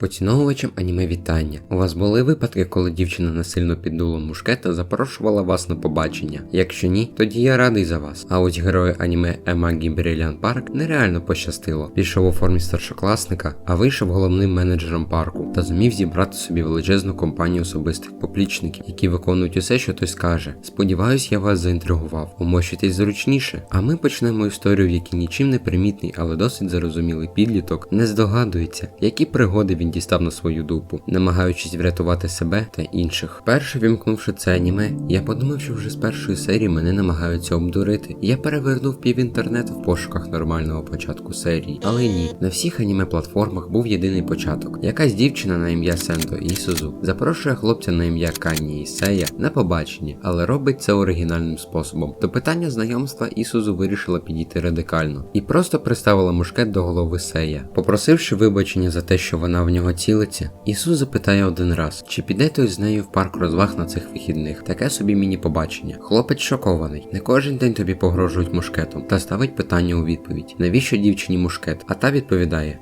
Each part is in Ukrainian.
Поціновувачам аніме вітання. У вас були випадки, коли дівчина насильно під дулом мушкета запрошувала вас на побачення? Якщо ні, тоді я радий за вас. А ось герою аніме Емагі Бріліан Парк нереально пощастило. Пішов у формі старшокласника, а вийшов головним менеджером парку та зумів зібрати собі величезну компанію особистих поплічників, які виконують усе, що той скаже. Сподіваюсь, я вас заінтригував. Умощуйтесь зручніше. А ми почнемо історію, в якій нічим не примітний, але досить зарозумілий підліток не здогадується, які пригоди він дістав на свою дупу, намагаючись врятувати себе та інших. Перше вімкнувши це аніме, я подумав, що вже з першої серії мене намагаються обдурити. Я перевернув пів інтернету в пошуках нормального початку серії. Але ні, на всіх аніме платформах був єдиний початок. Якась дівчина на ім'я Сендо Ісузу запрошує хлопця на ім'я Канні Ісея на побачення, але робить це оригінальним способом. До питання знайомства Ісузу вирішила підійти радикально і просто приставила мушкет до голови Сея, попросивши вибачення за те, що вона в нього нього цілиться. Ісус запитає один раз, чи піде той з нею в парк розваг на цих вихідних, таке собі міні-побачення. Хлопець шокований. Не кожен день тобі погрожують мушкетом та ставить питання у відповідь: навіщо дівчині мушкет? А та відповідає: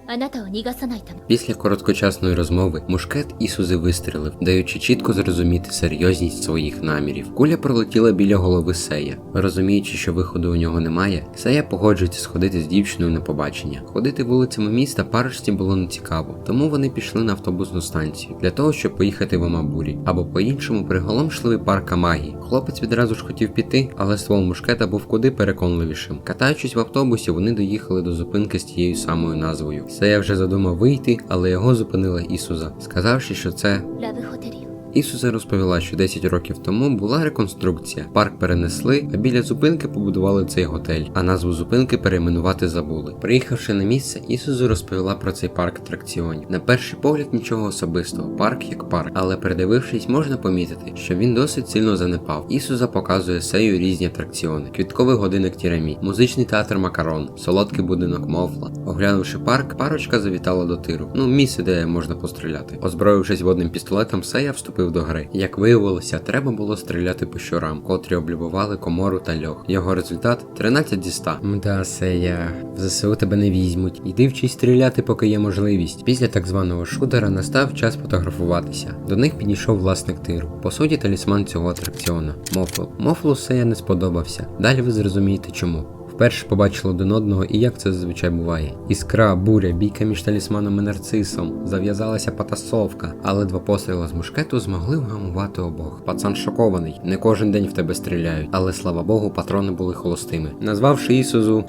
Після короткочасної розмови мушкет Ісузи вистрілив, даючи чітко зрозуміти серйозність своїх намірів. Куля пролетіла біля голови Сея. Розуміючи, що виходу у нього немає, Сея погоджується сходити з дівчиною на побачення. Ходити вулицями міста парочці було нецікаво, тому вони вони пішли на автобусну станцію для того, щоб поїхати в Амабурі, або по-іншому приголомшливі парк Амагі. Хлопець відразу ж хотів піти, але ствол мушкета був куди переконливішим. Катаючись в автобусі, вони доїхали до зупинки з тією самою назвою. Все я вже задумав вийти, але його зупинила Ісуза, сказавши, що це для вихотерів. Ісуса розповіла, що 10 років тому була реконструкція. Парк перенесли, а біля зупинки побудували цей готель, а назву зупинки перейменувати забули. Приїхавши на місце, Ісузу розповіла про цей парк атракціонів. На перший погляд нічого особистого, парк як парк, але передивившись, можна помітити, що він досить сильно занепав. Ісуза показує сею різні атракціони: квітковий годинник Тірамі, музичний театр Макарон, солодкий будинок Мофла. Оглянувши парк, парочка завітала до тиру. Ну, місце, де можна постріляти. Озброївшись водним пістолетом, Сея вступив до гри. Як виявилося, треба було стріляти по щурам, котрі облюбували комору та льох. Його результат 13 зі 100. Мда, Сея, в ЗСУ тебе не візьмуть. Іди вчись стріляти, поки є можливість. Після так званого шутера настав час фотографуватися. До них підійшов власник тиру. По суті, талісман цього атракціона. Мофл. Мофлу Сея не сподобався. Далі ви зрозумієте чому вперше побачили один одного і як це зазвичай буває. Іскра, буря, бійка між талісманом і нарцисом, зав'язалася потасовка, але два постріла з мушкету змогли вгамувати обох. Пацан шокований. Не кожен день в тебе стріляють, але слава Богу, патрони були холостими. Назвавши Ісузу,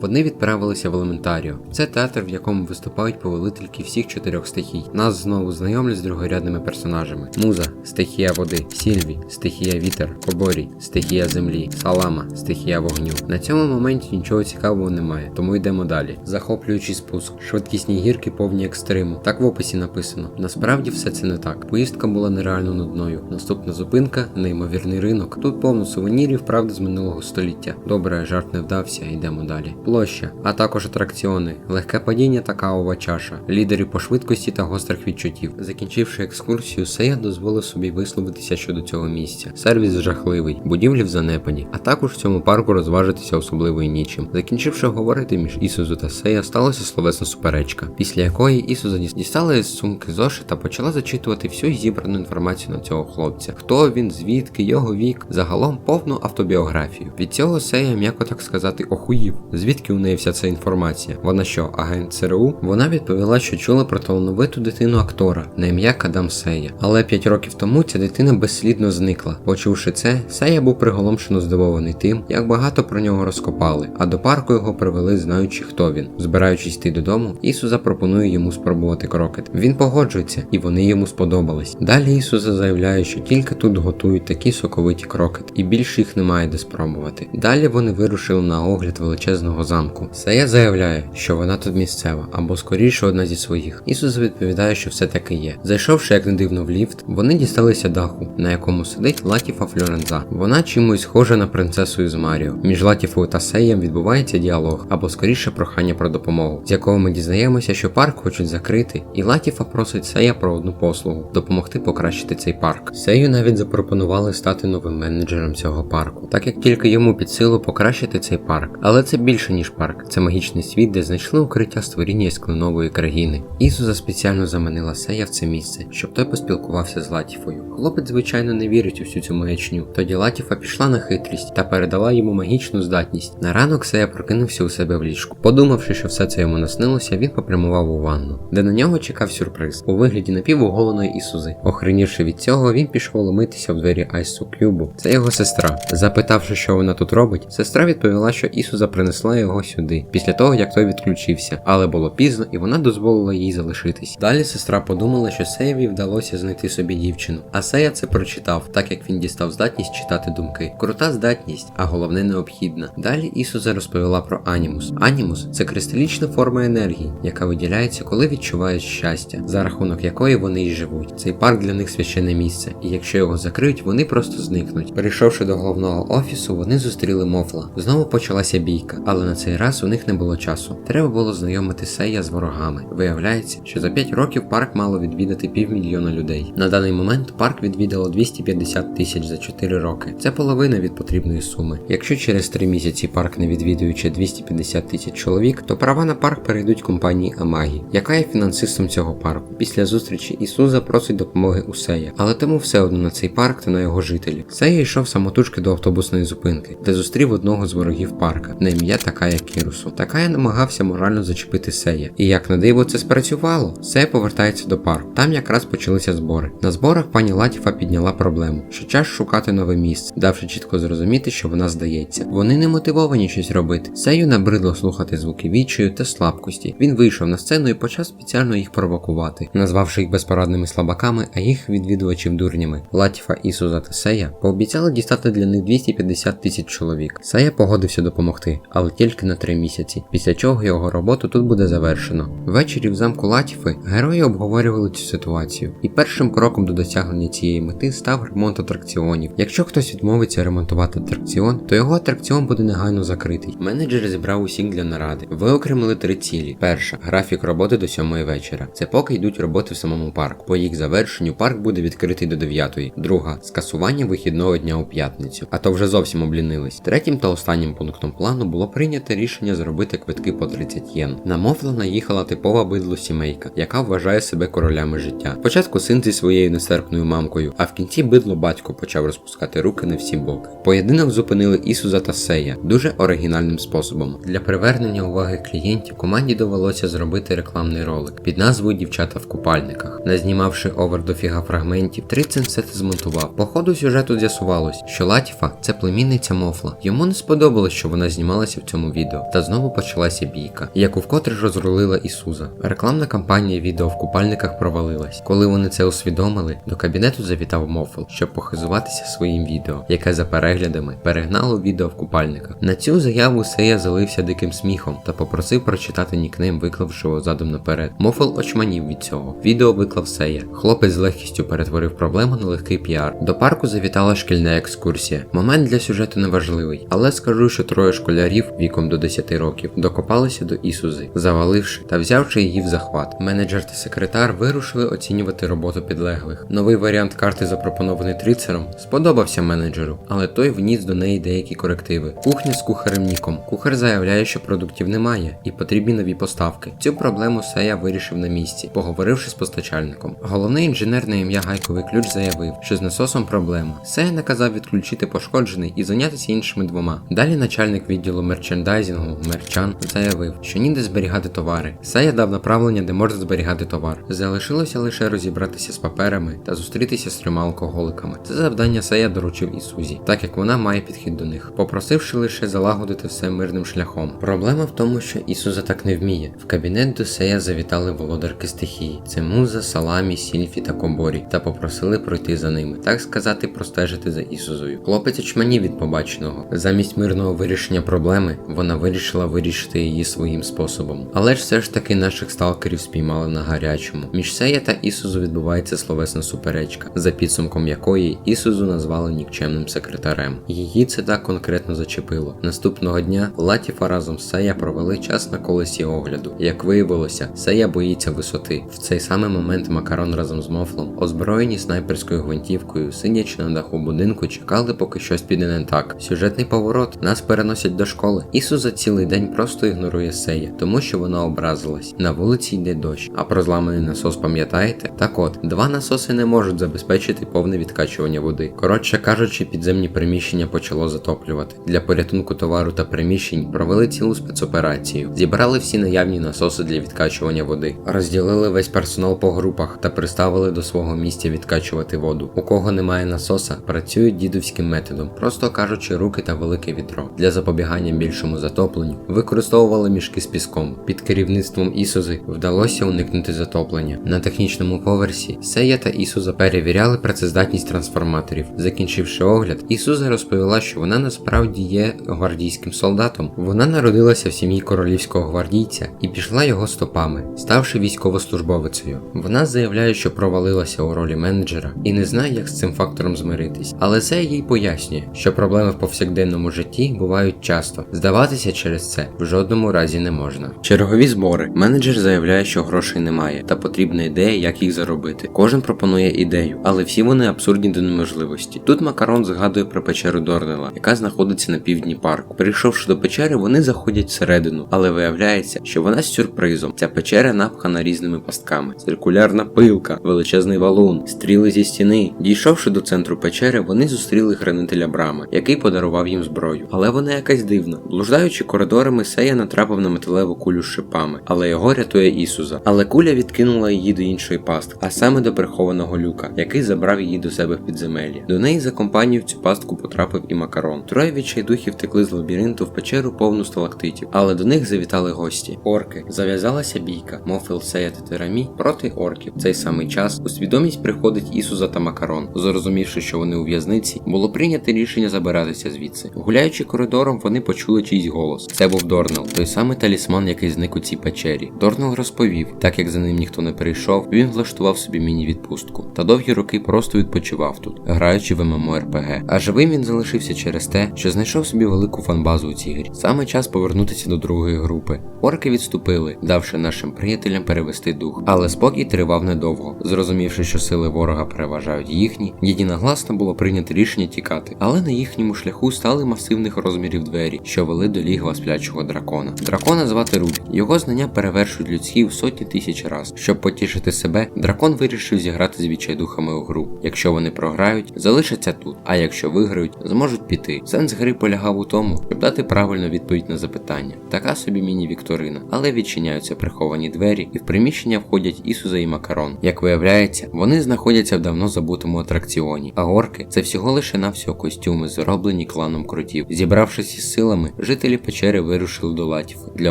вони відправилися в елементарію. Це театр, в якому виступають повелительки всіх чотирьох стихій. Нас знову знайомлять з другорядними персонажами. Муза, стихія води, Сільві, стихія вітер, Коборі, стихія землі, Салама, стихія вогню. На цьому моменті нічого цікавого немає, тому йдемо далі. Захоплюючий спуск, швидкісні гірки повні екстриму. Так в описі написано. Насправді все це не так. Поїздка була нереально нудною. Наступна зупинка неймовірний ринок. Тут повно сувенірів, правда, з минулого століття. Добре, жарт не вдався, йдемо далі. Площа, а також атракціони, легке падіння та кавова чаша, лідери по швидкості та гострих відчуттів. Закінчивши екскурсію, Сея дозволив собі висловитися щодо цього місця. Сервіс жахливий, будівлі в занепаді, а також в цьому парку розважитися особливо і нічим. Закінчивши говорити між Ісузу та Сея, сталася словесна суперечка, після якої Ісуза дістала із сумки зошит та почала зачитувати всю зібрану інформацію на цього хлопця. Хто він, звідки, його вік, загалом повну автобіографію. Від цього Сея, м'яко так сказати, охуїв. Звідки у неї вся ця інформація? Вона що, агент ЦРУ? Вона відповіла, що чула про талановиту дитину актора на ім'я Кадам Сея. Але 5 років тому ця дитина безслідно зникла. Почувши це, Сея був приголомшено здивований тим, як багато про нього розкопали, а до парку його привели, знаючи, хто він. Збираючись йти додому, Ісуза пропонує йому спробувати крокет. Він погоджується, і вони йому сподобались. Далі Ісуза заявляє, що тільки тут готують такі соковиті крокет, і більше їх немає де спробувати. Далі вони вирушили на огляд величезного замку. Сея заявляє, що вона тут місцева, або скоріше одна зі своїх. Ісус відповідає, що все таки є. Зайшовши як не дивно в ліфт, вони дісталися даху, на якому сидить Латіфа Флоренза. Вона чимось схожа схоже на принцесу із Маріо. Між Латіфою та Сеєм відбувається діалог, або скоріше прохання про допомогу, з якого ми дізнаємося, що парк хочуть закрити, і Латіфа просить Сея про одну послугу допомогти покращити цей парк. Сею навіть запропонували стати новим менеджером цього парку, так як тільки йому під силу покращити цей парк. Але це більше ніж парк, це магічний світ, де знайшли укриття створіння із кленової країни. Ісуза спеціально заманила Сея в це місце, щоб той поспілкувався з Латіфою. Хлопець, звичайно, не вірить у всю цю маячню. Тоді Латіфа пішла на хитрість та передала йому магічну здатність. На ранок Сея прокинувся у себе в ліжку. Подумавши, що все це йому наснилося, він попрямував у ванну, де на нього чекав сюрприз у вигляді напівоголеної Ісузи. Охренівши від цього, він пішов ломитися в двері Айсу Кюбу. Це його сестра. Запитавши, що вона тут робить, сестра відповіла, що Ісуза принесла його сюди, після того як той відключився, але було пізно і вона дозволила їй залишитись. Далі сестра подумала, що Сеєві вдалося знайти собі дівчину. А Сея це прочитав, так як він дістав здатність читати думки. Крута здатність, а головне необхідна. Далі Ісуза розповіла про анімус. Анімус це кристалічна форма енергії, яка виділяється, коли відчувають щастя, за рахунок якої вони й живуть. Цей парк для них священне місце, і якщо його закриють, вони просто зникнуть. Перейшовши до головного офісу, вони зустріли Мофла. Знову почалася бійка, але на цей раз у них не було часу. Треба було знайомити Сея з ворогами. Виявляється, що за 5 років парк мало відвідати півмільйона людей. На даний момент парк відвідало 250 тисяч за 4 роки. Це половина від потрібної суми. Якщо через 3 місяці парк не відвідуючи 250 тисяч чоловік, то права на парк перейдуть компанії Амагі, яка є фінансистом цього парку. Після зустрічі Ісуза просить допомоги у Сея, але тому все одно на цей парк та на його жителів. Сея йшов самотужки до автобусної зупинки, де зустрів одного з ворогів парка на ім'я Такая Кірусу. Такая намагався морально зачепити Сея. І як на диво це спрацювало, Сея повертається до парку. Там якраз почалися збори. На зборах пані Латіфа підняла проблему, що час шукати нове місце, давши чітко зрозуміти, що вона здається. Вони не мотивовані щось робити. Сею набридло слухати звуки відчаю та слабкості. Він вийшов на сцену і почав спеціально їх провокувати, назвавши їх безпорадними слабаками, а їх відвідувачів дурнями. Латіфа, Ісуза та Сея пообіцяли дістати для них 250 тисяч чоловік. Сея погодився допомогти, але тільки на три місяці, після чого його роботу тут буде завершено. Ввечері в замку Латіфи герої обговорювали цю ситуацію, і першим кроком до досягнення цієї мети став ремонт атракціонів. Якщо хтось відмовиться ремонтувати атракціон, то його атракціон буде негайно закритий. Менеджер зібрав усіх для наради. Виокремили три цілі: перша графік роботи до сьомої вечора. Це поки йдуть роботи в самому парку. По їх завершенню парк буде відкритий до 9. Друга скасування вихідного дня у п'ятницю, а то вже зовсім облінились. Третім та останнім пунктом плану було прийнято рішення зробити квитки по 30 єн. На Мофла наїхала типова бидло сімейка, яка вважає себе королями життя. Спочатку син зі своєю нестерпною мамкою, а в кінці бидло батько почав розпускати руки на всі боки. Поєдинок зупинили Ісуза та Сея дуже оригінальним способом. Для привернення уваги клієнтів команді довелося зробити рекламний ролик під назвою Дівчата в купальниках. Назнімавши овер дофіга фрагментів, Трицин все це змонтував. По ходу сюжету з'ясувалось, що Латіфа це племінниця Мофла. Йому не сподобалось, що вона знімалася в цьому відео. Та знову почалася бійка, яку вкотре розрулила Ісуза. Рекламна кампанія відео в купальниках провалилась. Коли вони це усвідомили, до кабінету завітав Мофл, щоб похизуватися своїм відео, яке за переглядами перегнало відео в купальниках. На цю заяву Сея залився диким сміхом та попросив прочитати нікнейм, виклавши його задом наперед. Мофл очманів від цього. Відео виклав Сея. Хлопець з легкістю перетворив проблему на легкий піар. До парку завітала шкільна екскурсія. Момент для сюжету неважливий, але скажу, що троє школярів віком до 10 років докопалися до Ісузи, заваливши та взявши її в захват. Менеджер та секретар вирушили оцінювати роботу підлеглих. Новий варіант карти, запропонований трицером, сподобався менеджеру, але той вніс до неї деякі корективи. Кухня з кухарем Ніком. Кухар заявляє, що продуктів немає і потрібні нові поставки. Цю проблему Сея вирішив на місці, поговоривши з постачальником. Головний інженер на ім'я Гайковий ключ заявив, що з насосом проблема. Сея наказав відключити пошкоджений і зайнятися іншими двома. Далі начальник відділу мерчендайзінгу Мерчан заявив, що ніде зберігати товари. Сея дав направлення, де можна зберігати товар. Залишилося лише розібратися з паперами та зустрітися з трьома алкоголиками. Це завдання Сея доручив Ісузі, так як вона має підхід до них, попросивши лише залагодити все мирним шляхом. Проблема в тому, що Ісуза так не вміє. В кабінет до Сея завітали володарки стихії. Це Муза, Саламі, Сільфі та Комборі, та попросили пройти за ними, так сказати, простежити за Ісузою. Хлопець очманів від побаченого. Замість мирного вирішення проблеми вона вирішила вирішити її своїм способом. Але ж все ж таки наших сталкерів спіймали на гарячому. Між Сея та Ісузу відбувається словесна суперечка, за підсумком якої Ісузу назвали нікчемним секретарем. Коментарем. Її це так конкретно зачепило. Наступного дня Латіфа разом з Сея провели час на колесі огляду. Як виявилося, Сея боїться висоти. В цей самий момент Макарон разом з Мофлом, озброєні снайперською гвинтівкою, сидячи на даху будинку, чекали, поки щось піде не так. Сюжетний поворот нас переносять до школи. Ісу за цілий день просто ігнорує Сея, тому що вона образилась. На вулиці йде дощ. А про зламаний насос пам'ятаєте? Так от, два насоси не можуть забезпечити повне відкачування води. Коротше кажучи, підземні приміщення почало затоплювати. Для порятунку товару та приміщень провели цілу спецоперацію. Зібрали всі наявні насоси для відкачування води, розділили весь персонал по групах та приставили до свого місця відкачувати воду. У кого немає насоса, працюють дідовським методом, просто кажучи, руки та велике відро. Для запобігання більшому затопленню використовували мішки з піском. Під керівництвом Ісузи вдалося уникнути затоплення. На технічному поверсі Сея та Ісуза перевіряли працездатність трансформаторів. Закінчивши огляд, Ісуза розповіла, що вона насправді є гвардійським солдатом. Вона народилася в сім'ї королівського гвардійця і пішла його стопами, ставши військовослужбовицею. Вона заявляє, що провалилася у ролі менеджера і не знає, як з цим фактором змиритись. Але Сея їй пояснює, що проблеми в повсякденному житті бувають часто. Здаватися через це в жодному разі не можна. Чергові збори. Менеджер заявляє, що грошей немає, та потрібна ідея, як їх заробити. Кожен пропонує ідею, але всі вони абсурдні до неможливості. Тут Макарон згадує про печеру Дорнела, яка знаходиться на півдні парку. Прийшовши до печери, вони заходять всередину, але виявляється, що вона з сюрпризом. Ця печера напхана різними пастками. Циркулярна пилка, величезний валун, стріли зі стіни. Дійшовши до центру печери, вони зустріли хранителя брами, який подарував їм зброю. Але вона якась дивна. Блуждаючи коридорами, Сея натрапив на металеву кулю з шипами, але його рятує Ісуза. Але куля відкинула її до іншої пастки, а саме до прихованого люка, який забрав її до себе в підземелі. До неї за компанію в цю пастку потрапив і макарон. Троє відчайдухів втекли з лабіринту в печеру повну сталактитів, але до них завітали гості. Орки. Зав'язалася бійка. Мофел, Сея та Терамі проти орків. В цей самий час у свідомість приходить Ісуза та Макарон. Зрозумівши, що вони у в'язниці, було прийнято рішення забиратися звідси. Гуляючи коридором, вони почули чийсь голос. Це був Дорнел, той самий талісман, який зник у цій печері. Дорнел розповів, так як за ним ніхто не прийшов, він влаштував собі міні-відпустку. Та довгі роки просто відпочивав тут, граючи в ММО-РПГ. А живим він залишився через те, що знайшов собі велику фанбазу у цій грі. Саме час повернутися до другої групи. Орки відступили, давши нашим приятелям перевести дух. Але спокій тривав недовго. Зрозумівши, що сили ворога переважають їхні, єдиногласно було прийнято рішення тікати. Але на їхньому шляху стали масивних розмірів двері, що вели до лігва сплячого дракона. Дракона звати Рубі. Його знання перевершують людські в сотні тисяч раз. Щоб потішити себе, дракон вирішив зіграти з відчайдухами у гру. Якщо вони програють, залишаться тут. А якщо виграють, зможуть піти. Сенс гри полягав у тому, щоб дати правильну відповідь на запитання. Така собі міні-вікторина, але відчиняються приховані двері, і в приміщення входять Ісуза і Макарон. Як виявляється, вони знаходяться в давно забутому атракціоні, а орки це всього лише навсього костюми, зроблені кланом крутів. Зібравшись із силами, жителі печери вирушили до латів для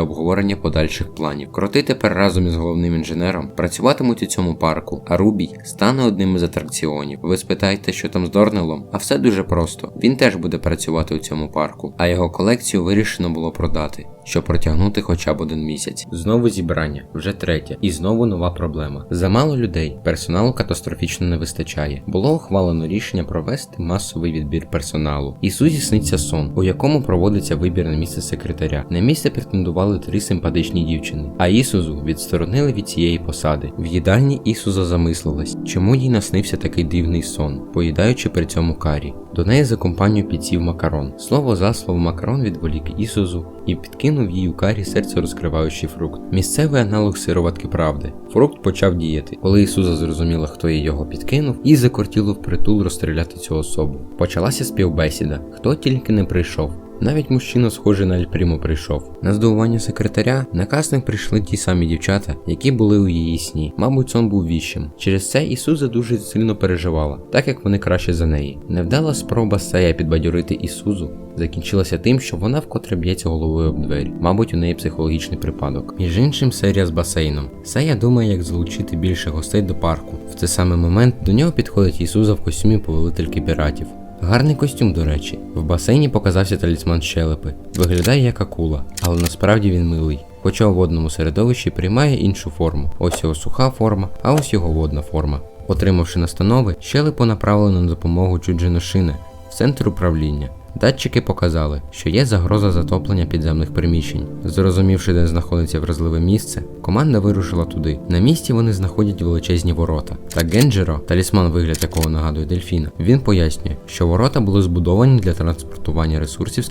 обговорення подальших планів. Кроти тепер разом із головним інженером працюватимуть у цьому парку, а Рубій стане одним із атракціонів. Ви спитаєте, що там з Дорнелом? А все дуже просто. Він теж буде працювати у цьому парку, а його колекцію вирішено було продати. Щоб протягнути хоча б один місяць. Знову зібрання, вже третє, і знову нова проблема. Замало людей, персоналу катастрофічно не вистачає. Було ухвалено рішення провести масовий відбір персоналу. Ісузі сниться сон, у якому проводиться вибір на місце секретаря. На місце претендували три симпатичні дівчини, а Ісузу відсторонили від цієї посади. В їдальні Ісуза замислилась, чому їй наснився такий дивний сон, поїдаючи при цьому карі. До неї за компанію підсів макарон. Слово за слово макарон відволік Ісузу і підкинув їй у карі серце розкриваючий фрукт. Місцевий аналог сироватки правди. Фрукт почав діяти. Коли Ісуза зрозуміла, хто їй його підкинув, їй закортіло впритул розстріляти цю особу. Почалася співбесіда, хто тільки не прийшов. Навіть мужчина, схожий на Альпріму, прийшов. На здивування секретаря на кастинг прийшли ті самі дівчата, які були у її сні. Мабуть, сон був віщим. Через це Ісуза дуже сильно переживала, так як вони краще за неї. Невдала спроба Сея підбадьорити Ісузу закінчилася тим, що вона вкотре б'ється головою об двері. Мабуть, у неї психологічний припадок. Між іншим, серія з басейном. Сея думає, як залучити більше гостей до парку. В цей самий момент до нього підходить Ісуза в костюмі повелительки піратів. Гарний костюм, до речі. В басейні показався талісман щелепи. Виглядає як акула, але насправді він милий. Хоча у водному середовищі приймає іншу форму. Ось його суха форма, а ось його водна форма. Отримавши настанови, щелепу направлено на допомогу Чуджиношини. центр управління. Датчики показали, що є загроза затоплення підземних приміщень. Зрозумівши, де знаходиться вразливе місце, команда вирушила туди. На місці вони знаходять величезні ворота. Та Генджеро, талісман вигляд якого нагадує дельфіна, він пояснює, що ворота були збудовані для транспортування ресурсів з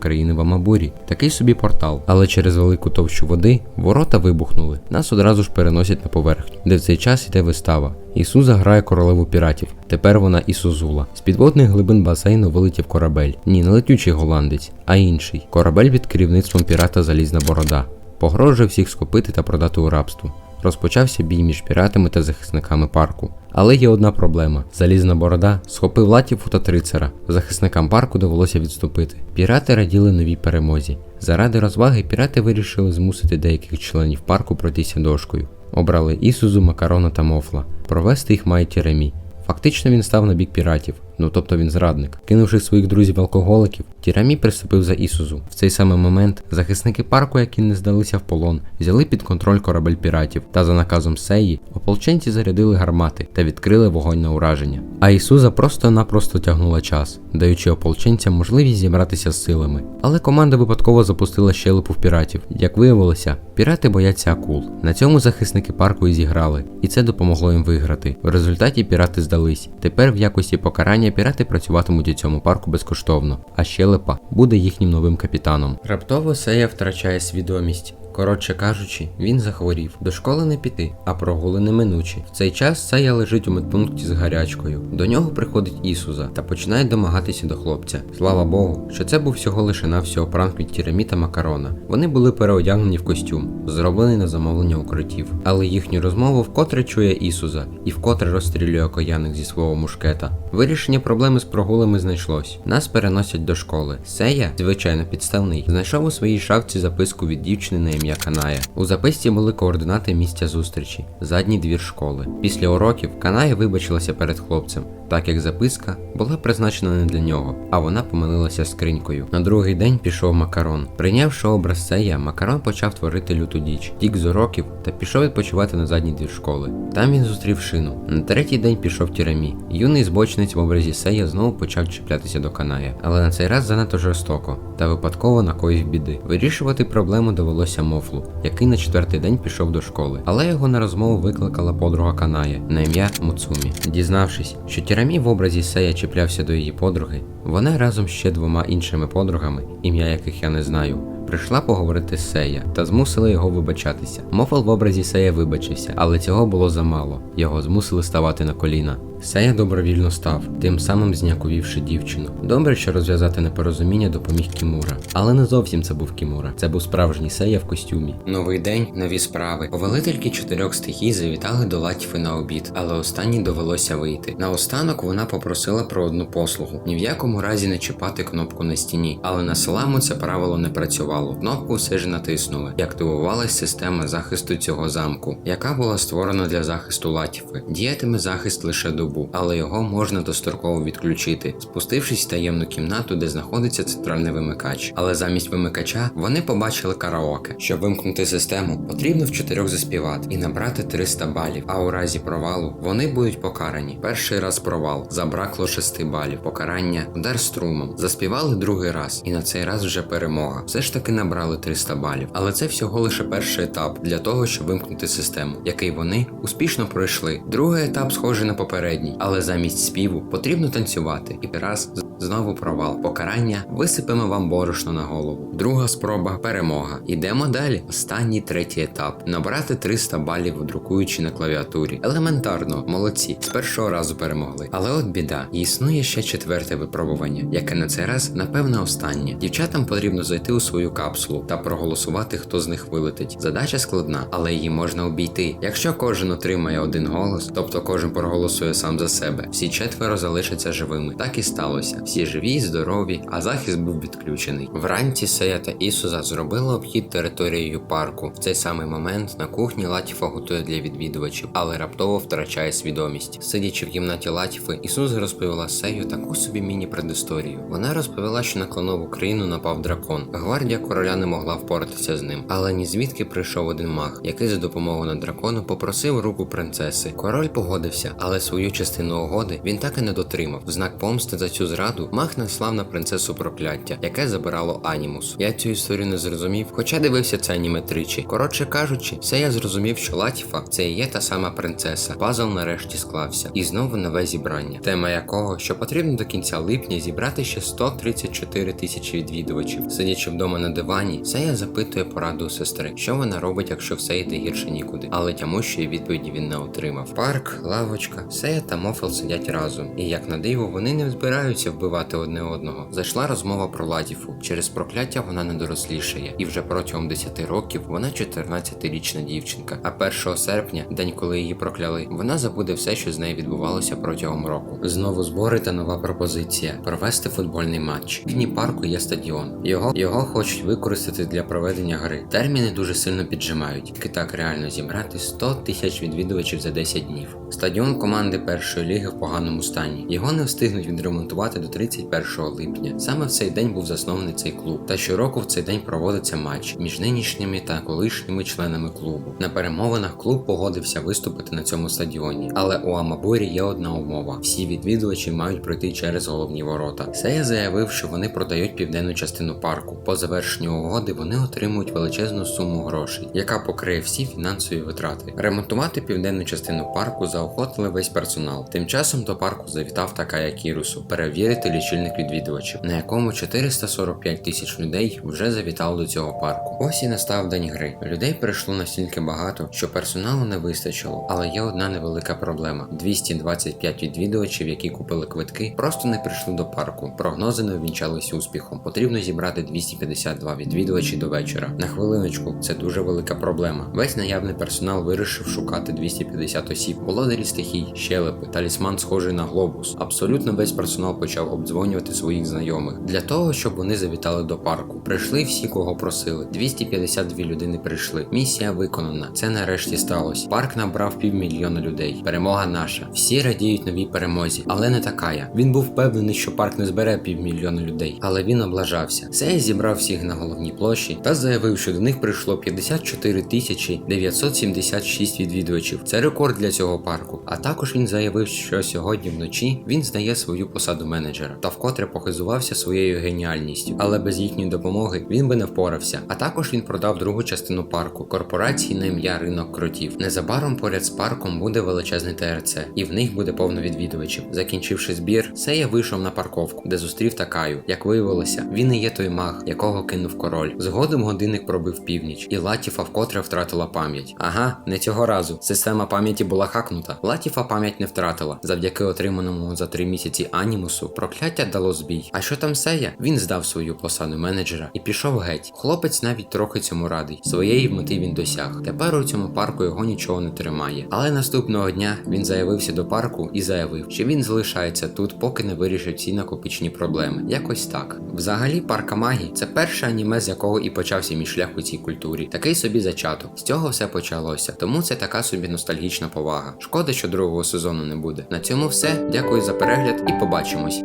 країни в Амабурі. Такий собі портал. Але через велику товщу води ворота вибухнули. Нас одразу ж переносять на поверхню, де в цей час йде вистава. Ісуза грає королеву піратів. Тепер вона Ісузула. З підводних глибин басейну вилетів корабель. Ні, не летючий голландець, а інший. Корабель під керівництвом пірата Залізна Борода. Погрожує всіх скопити та продати у рабство. Розпочався бій між піратами та захисниками парку. Але є одна проблема: залізна борода схопив латіфу та трицера. Захисникам парку довелося відступити. Пірати раділи новій перемозі. Заради розваги пірати вирішили змусити деяких членів парку пройтися дошкою. Обрали Ісузу, Макарона та Мофла. Провести їх має Тіремі. Фактично він став на бік піратів, ну тобто він зрадник. Кинувши своїх друзів-алкоголиків, Тірамі приступив за Ісузу. В цей самий момент захисники парку, які не здалися в полон, взяли під контроль корабель піратів, та за наказом Сеї ополченці зарядили гармати та відкрили вогонь на ураження. А Ісуза просто-напросто тягнула час, даючи ополченцям можливість зібратися з силами. Але команда випадково запустила щелепу в піратів. Як виявилося, пірати бояться акул. На цьому захисники парку і зіграли, і це допомогло їм виграти. В результаті пірати здались. Тепер в якості покарання пірати працюватимуть у цьому парку безкоштовно, а щелепа буде їхнім новим капітаном. Раптово Сея втрачає свідомість. Коротше кажучи, він захворів. До школи не піти, а прогули неминучі. В цей час Сея лежить у медпункті з гарячкою. До нього приходить Ісуза та починає домагатися до хлопця. Слава Богу, що це був всього лише навсього пранк від Тіремі та Макарона. Вони були переодягнені в костюм, зроблений на замовлення укриттів. Але їхню розмову вкотре чує Ісуза і вкотре розстрілює окояник зі свого мушкета. Вирішення проблеми з прогулами знайшлось. Нас переносять до школи. Сея, звичайно підставний, знайшов у своїй шафці записку від дівчини на ім'я Каная. У записці були координати місця зустрічі, задній двір школи. Після уроків Каная вибачилася перед хлопцем, так як записка була призначена не для нього, а вона помилилася скринькою. На другий день пішов Макарон. Прийнявши образ Сея, Макарон почав творити люту діч, тік з уроків та пішов відпочивати на задній двір школи. Там він зустрів шину. На третій день пішов Тірамі. Юний збочинець в образі Сея знову почав чіплятися до Каная, але на цей раз занадто жорстоко та випадково накоїв біди. Вирішувати проблему довелося Мофлу, який на четвертий день пішов до школи. Але його на розмову викликала подруга Каная на ім'я Муцумі. Дізнавшись, що Тірамі в образі Сея чіплявся до її подруги, вона разом з ще двома іншими подругами, ім'я яких я не знаю. Прийшла поговорити з Сея та змусила його вибачатися. Мофл в образі Сея вибачився, але цього було замало. Його змусили ставати на коліна. Сея добровільно став, тим самим зняковівши дівчину. Добре, що розв'язати непорозуміння допоміг Кімура. Але не зовсім це був Кімура. Це був справжній Сея в костюмі. Новий день, нові справи. Повелительки чотирьох стихій завітали до Латіфи на обід, але останній довелося вийти. Наостанок вона попросила про одну послугу: ні в якому разі не чіпати кнопку на стіні. Але на саламу це правило не працювало. Кнопку все ж натиснули. І активувалась система захисту цього замку, яка була створена для захисту Латіфи. Діятиме захист лише добу, але його можна достроково відключити, спустившись в таємну кімнату, де знаходиться центральний вимикач. Але замість вимикача вони побачили караоке. Щоб вимкнути систему, потрібно в чотирьох заспівати і набрати 300 балів. А у разі провалу вони будуть покарані. Перший раз провал забракло 6 балів. Покарання удар струмом. Заспівали другий раз, і на цей раз вже перемога. Все ж таки набрали 300 балів. Але це всього лише перший етап для того, щоб вимкнути систему, який вони успішно пройшли. Другий етап схожий на попередній, але замість співу потрібно танцювати. І раз знову провал. Покарання висипемо вам борошно на голову. Друга спроба перемога. Ідемо далі. Останній третій етап. Набрати 300 балів, друкуючи на клавіатурі. Елементарно, молодці, з першого разу перемогли. Але от біда, існує ще четверте випробування, яке на цей раз напевне останнє. Дівчатам потрібно зайти у свою капсулу та проголосувати, хто з них вилетить. Задача складна, але її можна обійти. Якщо кожен отримає один голос, тобто кожен проголосує сам за себе, всі четверо залишаться живими. Так і сталося. Всі живі, здорові, а захист був відключений. Вранці Сея та Ісуза зробили обхід територією парку. В цей самий момент на кухні Латіфа готує для відвідувачів, але раптово втрачає свідомість. Сидячи в кімнаті Латіфи, Ісуза розповіла Сею таку собі міні-предісторію. Вона розповіла, що на клонову країну напав дракон. Гвардія короля не могла впоратися з ним, але ні звідки прийшов один маг, який за допомогою на дракону попросив руку принцеси. Король погодився, але свою частину угоди він так і не дотримав. В знак помсти за цю зраду пораду, мах наслав на принцесу прокляття, яке забирало анімус. Я цю історію не зрозумів, хоча дивився це аніме тричі. Коротше кажучи, все я зрозумів, що Латіфа це і є та сама принцеса. Пазл нарешті склався. І знову нове зібрання, тема якого, що потрібно до кінця липня зібрати ще 134 тисячі відвідувачів. Сидячи вдома на дивані, Сея запитує пораду у сестри, що вона робить, якщо все йде гірше нікуди. Але тямущої відповіді він не отримав. Парк, лавочка, Сея та Мофел сидять разом. І як на диво, вони не збираються вбивати одне одного. Зайшла розмова про Латіфу. Через прокляття вона не дорослішає, і вже протягом 10 років вона 14-річна дівчинка. А 1 серпня, день, коли її прокляли, вона забуде все, що з нею відбувалося протягом року. Знову збори та нова пропозиція провести футбольний матч. В дні парку є стадіон. Його його хочуть використати для проведення гри. Терміни дуже сильно піджимають. Тільки так реально зібрати 100 тисяч відвідувачів за 10 днів. Стадіон команди першої ліги в поганому стані. Його не встигнуть відремонтувати до 31 липня. Саме в цей день був заснований цей клуб. Та щороку в цей день проводиться матч між нинішніми та колишніми членами клубу. На перемовинах клуб погодився виступити на цьому стадіоні. Але у Амабурі є одна умова: всі відвідувачі мають пройти через головні ворота. Сея заявив, що вони продають південну частину парку. По завершенню угоди вони отримують величезну суму грошей, яка покриє всі фінансові витрати. Ремонтувати південну частину парку заохотили весь персонал. Тим часом до парку завітав Такая Кірусу перевірити лічильник відвідувачів, на якому 445 тисяч людей вже завітало до цього парку. Ось і настав день гри. Людей прийшло настільки багато, що персоналу не вистачило. Але є одна невелика проблема: 225 відвідувачів, які купили квитки, просто не прийшли до парку. Прогнози не увінчалися успіхом. Потрібно зібрати 252 відвідувачі до вечора. На хвилиночку, це дуже велика проблема. Весь наявний персонал вирішив шукати 250 осіб. Володарі стихій, щелепи, талісман схожий на глобус. Абсолютно весь персонал почав обдзвонювати своїх знайомих для того, щоб вони завітали до парку. Прийшли всі, кого просили. 252 людини прийшли. Місія виконана. Це нарешті сталося. Парк набрав півмільйона людей. Перемога наша. Всі радіють новій перемозі, але не такая. Він був впевнений, що парк не збере півмільйона людей, але він облажався. Сей зібрав всіх на головній площі та заявив, що до них прийшло 54 тисячі 976 відвідувачів. Це рекорд для цього парку. А також він заявив, що сьогодні вночі він здає свою посаду менеджера та вкотре похизувався своєю геніальністю. Але без їхньої допомоги він би не впорався. А також він продав другу частину парку корпорації на ім'я ринок кротів. Незабаром поряд з парком буде величезний ТРЦ, і в них буде повно відвідувачів. Закінчивши збір, Сея вийшов на парковку, де зустрів Такаю. Як виявилося, він і є той маг, якого кинув король. Згодом годинник пробив північ, і Латіфа вкотре втратила пам'ять. Ага, не цього разу. Система пам'яті була хакнута. Латіфа пам'ять не втратила. Завдяки отриманому за три місяці анімусу прокляття дало збій. А що там Сея? Він здав свою посаду менеджера і пішов геть. Хлопець навіть трохи цьому радий. Своєї мети він досяг. Тепер у цьому парку його нічого не тримає. Але наступного дня він заявився до парку і заявив, що він залишається тут, поки не вирішить всі накопичені проблеми. Якось так. Взагалі, парка магії це перше аніме, з якого і почався мій шлях у цій культурі. Такий собі зачаток. З цього все почалося. Тому це така собі ностальгічна повага. Шкода, що другого сезону не буде. На цьому все. Дякую за перегляд і побачимось.